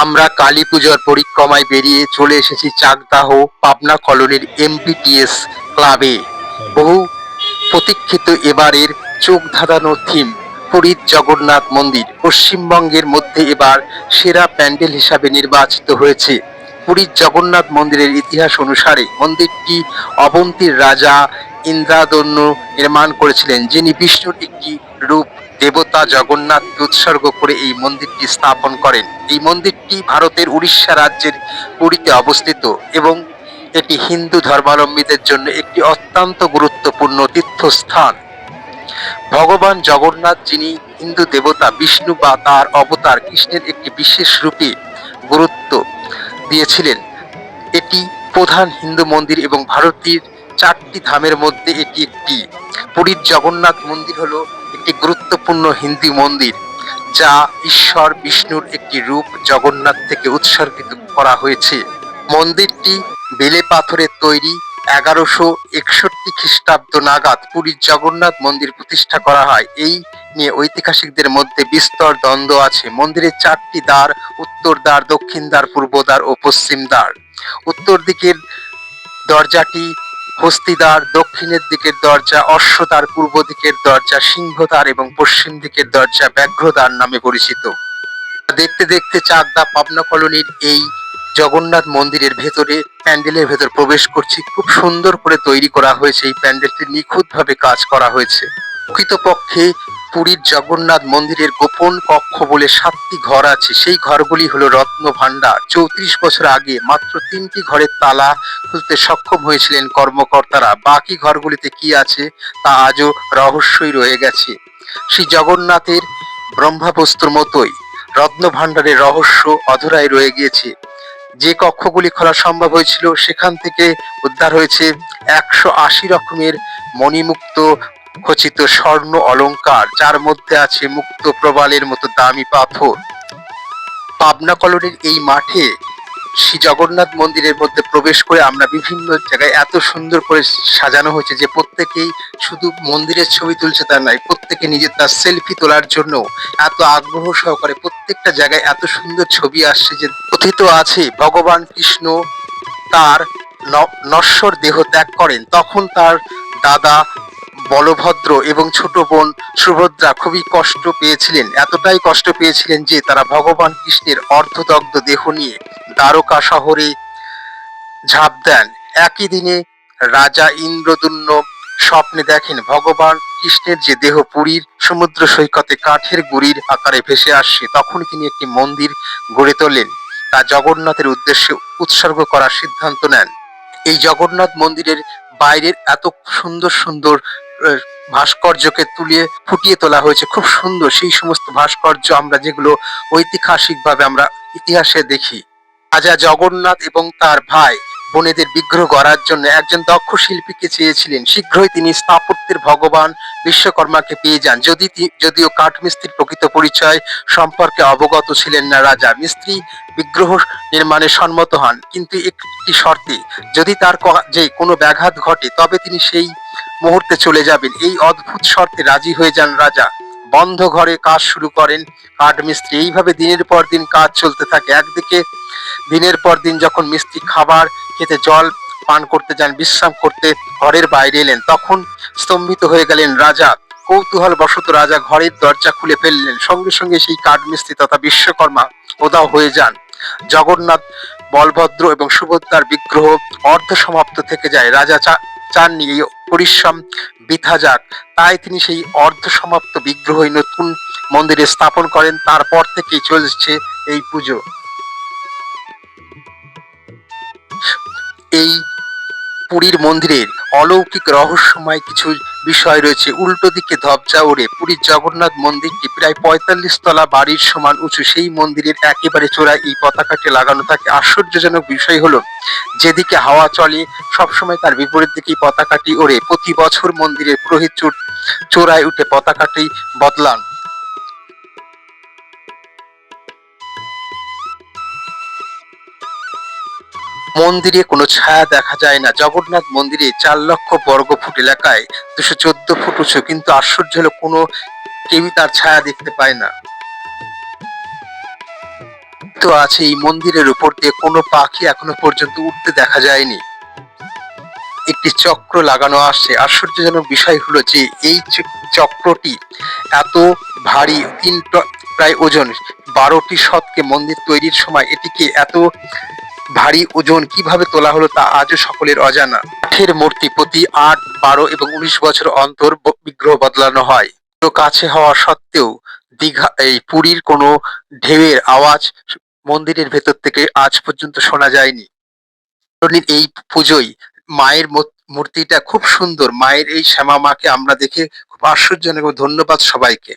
আমরা কালী পুজোর পরিক্রমায় বেরিয়ে চলে এসেছি চাকদাহ পাবনা কলোনির এমপিটিএস ক্লাবে বহু প্রতীক্ষিত এবারের চোখ ধাঁধানো থিম পুরীর জগন্নাথ মন্দির, পশ্চিমবঙ্গের মধ্যে এবার সেরা প্যান্ডেল হিসাবে নির্বাচিত হয়েছে। পুরীর জগন্নাথ মন্দিরের ইতিহাস অনুসারে মন্দিরটি অবন্তীর রাজা ইন্দ্রাদন্য নির্মাণ করেছিলেন, যিনি বিষ্ণুর একটি রূপ দেবতা জগন্নাথকে উৎসর্গ করে এই মন্দিরটি স্থাপন করেন। এই মন্দিরটি ভারতের উড়িষ্যা রাজ্যের পুরীতে অবস্থিত এবং এটি হিন্দু ধর্মাবলম্বীদের জন্য একটি অত্যন্ত গুরুত্বপূর্ণ তীর্থস্থান। ভগবান জগন্নাথ, যিনি হিন্দু দেবতা, বিষ্ণু বা তার অবতার কৃষ্ণের একটি বিশেষ রূপে গুরুত্ব দিয়েছিলেন, এটি প্রধান হিন্দু মন্দির এবং ভারতের চারটি ধামের মধ্যে এটি একটি। পুরীর জগন্নাথ মন্দির হলো একটি গুরুত্বপূর্ণ হিন্দু মন্দির, যা ঈশ্বর বিষ্ণুর একটি রূপ জগন্নাথ থেকে উৎসর্গিত করা হয়েছে। মন্দিরটি বেলে পাথরের তৈরি এগারোশো একষট্টি খ্রিস্টাব্দ নাগাদ পুরীর জগন্নাথ মন্দির প্রতিষ্ঠা করা হয়। এই নিয়ে ঐতিহাসিকদের মধ্যে বিস্তর দ্বন্দ্ব আছে। মন্দিরের চারটি দ্বার, উত্তর দ্বার, দক্ষিণ দ্বার, পূর্ব দ্বার ও পশ্চিম দ্বার। উত্তর দিকের দরজাটি হস্তিদ্বার দক্ষিণের দিকের দরজা অশ্বদ্বার পূর্ব দিকের দরজা, সিংহদ্বার এবং পশ্চিম দিকের দরজা ব্যাঘ্রদ্বার নামে পরিচিত। দেখতে দেখতে চাকদা পাবনা কলোনির এই জগন্নাথ মন্দিরের ভেতরে, প্যান্ডেলের ভেতর প্রবেশ করছি। খুব সুন্দর করে তৈরি করা হয়েছে এই প্যান্ডেলটি, নিখুঁতভাবে কাজ করা হয়েছে। প্রকৃতপক্ষে পুরীর জগন্নাথ মন্দিরের গোপন কক্ষ বলে সাতটি ঘর আছে। সেই ঘরগুলি হলো রত্ন ভাণ্ডার। চৌত্রিশ বছর আগে মাত্র তিনটি ঘরের তালা খুলতে সক্ষম হয়েছিলেন কর্মকর্তারা। বাকি ঘরগুলিতে কি আছে তা আজও রহস্যই রয়ে গেছে। শ্রী জগন্নাথের ব্রহ্মাবস্তুর মতোই রত্ন ভাণ্ডারের রহস্য অধরাই রয়ে গিয়েছে। যে কক্ষগুলি খোলা সম্ভব হয়েছিল, সেখান থেকে উদ্ধার হয়েছে একশো আশি রকমের মণিমুক্ত খচিত স্বর্ণ অলংকার যার মধ্যে আছে মুক্ত প্রবালের মতো দামি পাথর। পাবনা কলোনির এই মাঠে শ্রী জগন্নাথ মন্দিরের মধ্যে প্রবেশ করে আমরা বিভিন্ন জায়গায় এত সুন্দর করে সাজানো হয়েছে যে প্রত্যেকেই শুধু মন্দিরের ছবি তুলছে তা নয়, প্রত্যেকে নিজের তার সেলফি তোলার জন্য এত আগ্রহ সহকারে প্রত্যেকটা জায়গায় এত সুন্দর ছবি আসছে যে কথিত আছে, ভগবান কৃষ্ণ তার নশ্বর দেহ ত্যাগ করেন, তখন তার দাদা বলভদ্র এবং ছোট বোন সুভদ্রা খুবই কষ্ট পেয়েছিলেন, এতটাই কষ্ট পেয়েছিলেন যে তারা ভগবান কৃষ্ণের অর্ধদগ্ধ দেহ নিয়ে দ্বারকা শহরে ঝাঁপ দেন। একই দিনে রাজা ইন্দ্রদুম্ন স্বপ্নে দেখেন ভগবান কৃষ্ণের যে দেহ পুরীর সমুদ্র সৈকতে কাঠের গুড়ির আকারে ভেসে আসছে, তখন তিনি একটি মন্দির গড়ে তোলেন। তা জগন্নাথের উদ্দেশ্যে উৎসর্গ করার সিদ্ধান্ত নেন। এই জগন্নাথ মন্দিরের বাইরের এত সুন্দর সুন্দর ভাস্কর্যকে তুলিয়ে ফুটিয়ে তোলা হয়েছে। খুব সুন্দর সেই সমস্ত ভাস্কর্য আমরা যেগুলো ঐতিহাসিকভাবে আমরা ইতিহাসে দেখি। রাজা জগন্নাথ এবং তার ভাই বোনেদের বিগ্রহ গড়ার জন্য একজন দক্ষ শিল্পীকে চেয়েছিলেন। শীঘ্রই তিনি স্থাপত্যের ভগবান বিশ্বকর্মাকে পেয়ে যান। যদি যদিও কাঠমিস্ত্রির প্রকৃত পরিচয় সম্পর্কে অবগত ছিলেন না রাজা, মিস্ত্রি বিগ্রহ নির্মাণে সম্মত হন। কিন্তু একটি শর্তে, যদি তার যে কোনো ব্যাঘাত ঘটে, তবে তিনি সেই মুহূর্তে চলে যাবেন। এই অদ্ভুত শর্তে রাজি হয়ে যান রাজা। বন্ধ ঘরে কাজ শুরু করেন কাঠমিস্ত্রি। এইভাবে দিনের পর দিন কাজ চলতে থাকে। একদিকে দিনের পর দিন যখন মিস্ত্রি খাবার খেতে জল পান করতে যান, বিশ্রাম করতে ঘরের বাইরে এলেন। তখন স্তম্ভিত হয়ে গেলেন রাজা। কৌতূহল বশত রাজা ঘরের দরজা খুলে ফেললেন। সঙ্গে সঙ্গে সেই কাঠমিস্ত্রি তথা বিশ্বকর্মা উদাও হয়ে যান। জগন্নাথ, বলভদ্র এবং সুভদ্রার বিগ্রহ অর্ধ সমাপ্ত থেকে যায়। রাজা চাননি, এই পরিশ্রম বৃথা যাক। তাই তিনি সেই অর্ধ সমাপ্ত বিগ্রহই নতুন মন্দিরে স্থাপন করেন। তারপর থেকেই চলছে এই পুজো। এই পুরীর মন্দিরের অলৌকিক রহস্যময় কিছু বিষয় রয়েছে। উল্টো দিকে ধবজা ওড়ে পুরীর জগন্নাথ মন্দিরটি প্রায় পঁয়তাল্লিশ তলা বাড়ির সমান উঁচু। সেই মন্দিরের একেবারে চূড়ায় এই পতাকাটি লাগানো থাকে। আশ্চর্যজনক বিষয় হলো, যেদিকে হাওয়া চলে, সবসময় তার বিপরীত দিকেই পতাকাটি ওড়ে। প্রতি বছর মন্দিরের পুরোহিত চূড়ায় উঠে পতাকাটি বদলান। মন্দিরে কোনো ছায়া দেখা যায় না। জগন্নাথ মন্দিরে চার লক্ষ বর্গ ফুট এলাকায় দুশো চোদ্দ ফুট উঁচু, কিন্তু আশ্চর্য হলো কোনো কেউই তার ছায়া দেখতে পায় না। তো আছে এই মন্দিরের উপর দিয়ে কোনো পাখি এখনও পর্যন্ত উঠতে দেখা যায়নি। একটি চক্র লাগানো আসছে আশ্চর্যজনক বিষয় হলো যে এই চক্রটি এত ভারী, তিন প্রায় ওজন, বারোটি শতকে মন্দির তৈরির সময় এটিকে এত ভারী ওজন কীভাবে তোলা হলো তা আজও সকলের অজানা। কাঠের মূর্তি প্রতি আট, বারো এবং উনিশ বছর অন্তর বিগ্রহ বদলানো হয়। তো কাছে হওয়া সত্ত্বেও দীঘা, এই পুরীর কোনো ঢেউয়ের আওয়াজ মন্দিরের ভেতর থেকে আজ পর্যন্ত শোনা যায়নি। এই পুজোয় মায়ের মূর- মূর্তিটা খুব সুন্দর। মায়ের এই শ্যামা মাকে আমরা দেখে খুব আশ্চর্যজনক ধন্যবাদ সবাইকে।